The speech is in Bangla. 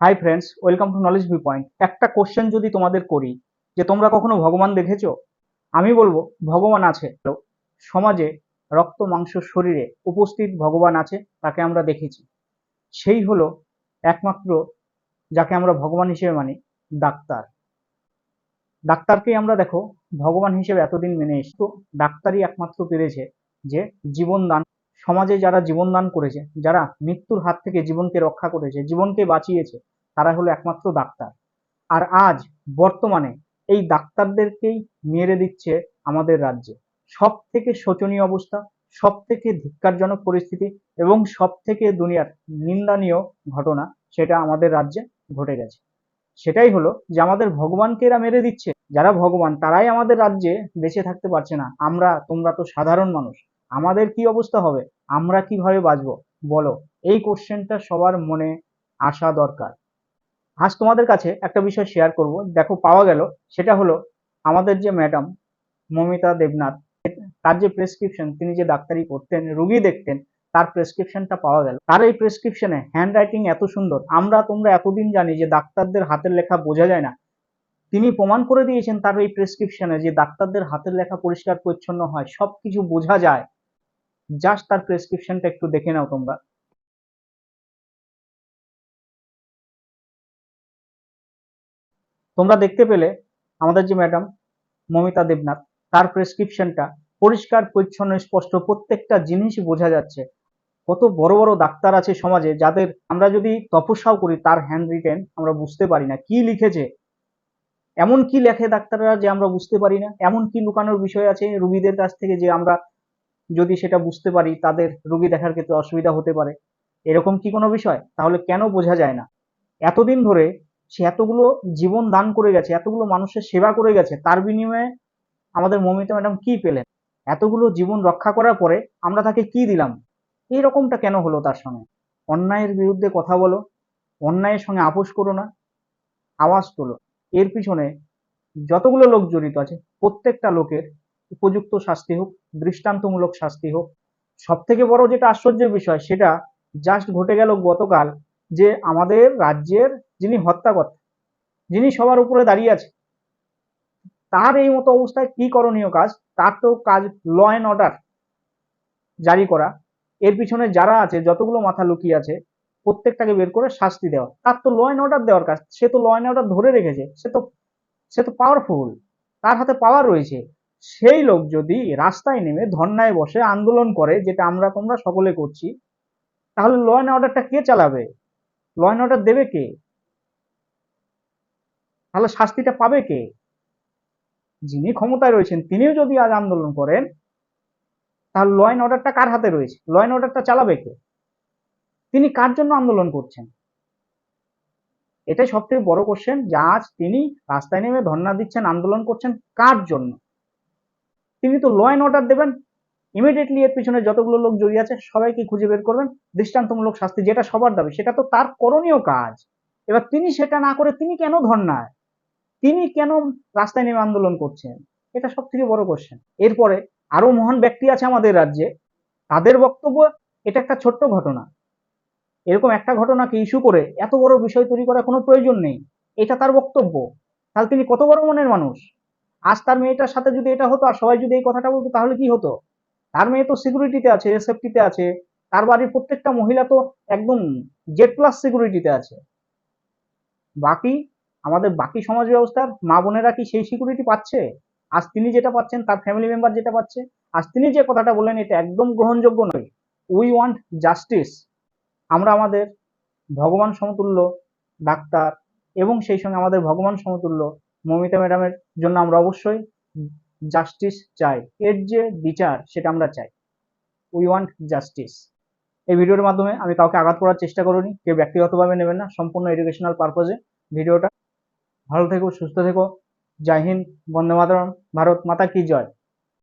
Hi friends welcome to knowledge view point একটা কোশ্চেন যদি তোমাদের করি, যে তোমরা কখনো ভগবান দেখেছ? আমি বলব, ভগবান আছে। সমাজে রক্ত, মাংস, শরীরে উপস্থিত ভগবান আছে, তাকে আমরা দেখেছি। সেই হলো একমাত্র যাকে আমরা ভগবান হিসেবে মানি, ডাক্তার। ডাক্তারকেই আমরা দেখো, ভগবান হিসেবে এতদিন মেনে এসছি। তো ডাক্তারই একমাত্র পেরেছে যে জীবনদান সমাজে যারা জীবনদান করেছে, যারা মৃত্যুর হাত থেকে জীবনকে রক্ষা করেছে, জীবনকে বাঁচিয়েছে, তারা হলো একমাত্র ডাক্তার। আর আজ বর্তমানে এই ডাক্তারদেরকেই মেরে দিচ্ছে আমাদের রাজ্যে। সব থেকে শোচনীয় অবস্থা সব থেকে ধিক্কারজনক পরিস্থিতি এবং সব থেকে দুনিয়ার নিন্দনীয় ঘটনা সেটা আমাদের রাজ্যে ঘটে গেছে। সেটাই হলো যে আমাদের ভগবানকে এরা মেরে দিচ্ছে। যারা ভগবান, তারাই আমাদের রাজ্যে বেঁচে থাকতে পারছে না। আমরা, তোমরা তো সাধারণ মানুষ। আমাদের কি অবস্থা হবে? আমরা কীভাবে বাঁচবো? বলো। এই কোশ্চেনটা সবার মনে আসা দরকার। আজ তোমাদের কাছে একটা বিষয় শেয়ার করব। দেখো, পাওয়া গেল। সেটা হলো, আমাদের যে ম্যাডাম মমিতা দেবনাথ, তার যে প্রেসক্রিপশন তিনি যে ডাক্তারি করতেন, রুগী দেখতেন, তার প্রেসক্রিপশনটা পাওয়া গেল। তার এই প্রেসক্রিপশনে হ্যান্ড রাইটিং এত সুন্দর। আমরা তোমরা এতদিন জানি যে ডাক্তারদের হাতের লেখা বোঝা যায় না। তিনি প্রমাণ করে দিয়েছেন তার এই প্রেসক্রিপশনে যে ডাক্তারদের হাতের লেখা পরিষ্কার পরিচ্ছন্ন হয়, সবকিছু বোঝা যায়। জাস্ট তার প্রেসক্রিপশনটা একটু দেখে নাও তোমরা। তোমরা দেখতে পেলে আমাদের যে ম্যাডাম মমিতা দেবনাথ, তার প্রেসক্রিপশনটা পরিষ্কার, পরিচ্ছন্ন, স্পষ্ট প্রত্যেকটা জিনিসই বোঝা যাচ্ছে। কত বড় বড় ডাক্তার আছে সমাজে যাদের আমরা যদি তপস্যাও করি, তার হ্যান্ড রিটেন আমরা বুঝতে পারি না। কি লিখেছে? এমন কি লেখে ডাক্তাররা যে আমরা বুঝতে পারি না? এমন কি লুকানোর বিষয় আছে রুগীদের কাছ থেকে যে আমরা যদি সেটা বুঝতে পারি তাদের রুগী দেখার ক্ষেত্রে অসুবিধা হতে পারে। এরকম কি কোনো বিষয়? তাহলে কেন বোঝা যায় না। এতদিন ধরে সে এতগুলো জীবন দান করে গেছে, এতগুলো মানুষের সেবা করে গেছে, তার বিনিময়ে আমাদের মমিতা ম্যাডাম কি পেলেন? এতগুলো জীবন রক্ষা করার পরে আমরা তাকে কি দিলাম? এই রকমটা কেন হলো তার সঙ্গে? অন্যায়ের বিরুদ্ধে কথা বলো, অন্যায়ের সঙ্গে আপোষ করো না, আওয়াজ তোলো। এর পিছনে যতগুলো লোক জড়িত আছে, প্রত্যেকটা লোকের উপযুক্ত শাস্তি হোক, দৃষ্টান্তমূলক শাস্তি হোক। সব থেকে বড় যেটা আশ্চর্যের বিষয়, সেটা জাস্ট ঘটে গেল গতকাল যে আমাদের রাজ্যের যিনি হত্যাকর্তা, যিনি সবার উপরে দাঁড়িয়ে আছে, তার এই মতো অবস্থায় কি করণীয় কাজ? তার তো কাজ ল অ্যান্ড অর্ডার জারি করা। এর পিছনে যারা আছে, যতগুলো মাথা লুকিয়ে আছে, প্রত্যেকটাকে বের করে শাস্তি দেওয়া। তার তো ল অ্যান্ড অর্ডার দেওয়ার কাজ। সে তো ল অ্যান্ড অর্ডার ধরে রেখেছে। সে তো সে তো পাওয়ারফুল তার হাতে পাওয়ার রয়েছে। সেই লোক যদি রাস্তায় নেমে ধর্নায় বসে আন্দোলন করে, যেটা আমরা তোমরা সকলে করছি, তাহলে ল অ্যান্ড অর্ডারটা কে চালাবে? ল অ্যান্ড অর্ডার দেবে কে? তাহলে শাস্তিটা পাবে কে? যিনি ক্ষমতায় রয়েছেন, তিনিও যদি আজ আন্দোলন করেন, তাহলে ল অ্যান্ড অর্ডারটা কার হাতে রয়েছে? ল অ্যান্ড অর্ডারটা চালাবে কে? তিনি কার জন্য আন্দোলন করছেন? এটাই সব থেকে বড় কোশ্চেন যা আজ তিনি রাস্তায় নেমে ধর্না দিচ্ছেন, আন্দোলন করছেন কার জন্য? তিনি তো ল অ্যান্ড অর্ডার দেবেন। ইমিডিয়েটলি এর পিছনে যতগুলো লোক জড়িয়ে আছে, সবাইকে খুঁজে বের করবেন। দৃষ্টান্তমূলক শাস্তি যেটা সবার দাবি, সেটা তো তার করণীয় কাজ। এবার তিনি সেটা না করে তিনি কেন ধর্নায়? তিনি কেন রাস্তায় নেমে আন্দোলন করছেন? এটা সব থেকে বড় কোশ্চেন এরপরে আরও মহান ব্যক্তি আছে আমাদের রাজ্যে। তাদের বক্তব্য, এটা একটা ছোট্ট ঘটনা। এরকম একটা ঘটনাকে ইস্যু করে এত বড় বিষয় তৈরি করার কোনো প্রয়োজন নেই। এটা তার বক্তব্য। তাহলে তিনি কত বড় মনের মানুষ? আজ তার মেয়েটার সাথে যদি এটা হতো আর সবাই যদি এই কথাটা বলতো, তাহলে কি হতো? তার মেয়ে তো সিকিউরিটিতে আছে সেফটিতে আছে। তার বাড়ির প্রত্যেকটা মহিলা তো একদম জেড প্লাস সিকিউরিটিতে আছে। বাকি, আমাদের বাকি সমাজ ব্যবস্থার মা বোনেরা কি সেই সিকিউরিটি পাচ্ছে? আজ তিনি যেটা পাচ্ছেন, তার ফ্যামিলি মেম্বার যেটা পাচ্ছে, আজ তিনি যে কথাটা বললেন, এটা একদম গ্রহণযোগ্য নয়। উই ওয়ান্ট জাস্টিস আমরা আমাদের ভগবান সমতুল্য, ডাক্তার, এবং সেই সঙ্গে আমাদের ভগবান সমতুল্য মমিতা ম্যাডামের জন্য আমরা অবশ্যই জাস্টিস চাই। এর যে বিচার, সেটা আমরা চাই। উই ওয়ান্ট জাস্টিস এই ভিডিওর মাধ্যমে আমি কাউকে আঘাত করার চেষ্টা করিনি, কেউ ব্যক্তিগতভাবে নেবেন না, সম্পূর্ণ এডুকেশনাল পারপোজে ভিডিওটা। ভালো থেকো, সুস্থ থেকো। জয় হিন্দ, বন্দে মাতরম, ভারত মাতা কি জয়।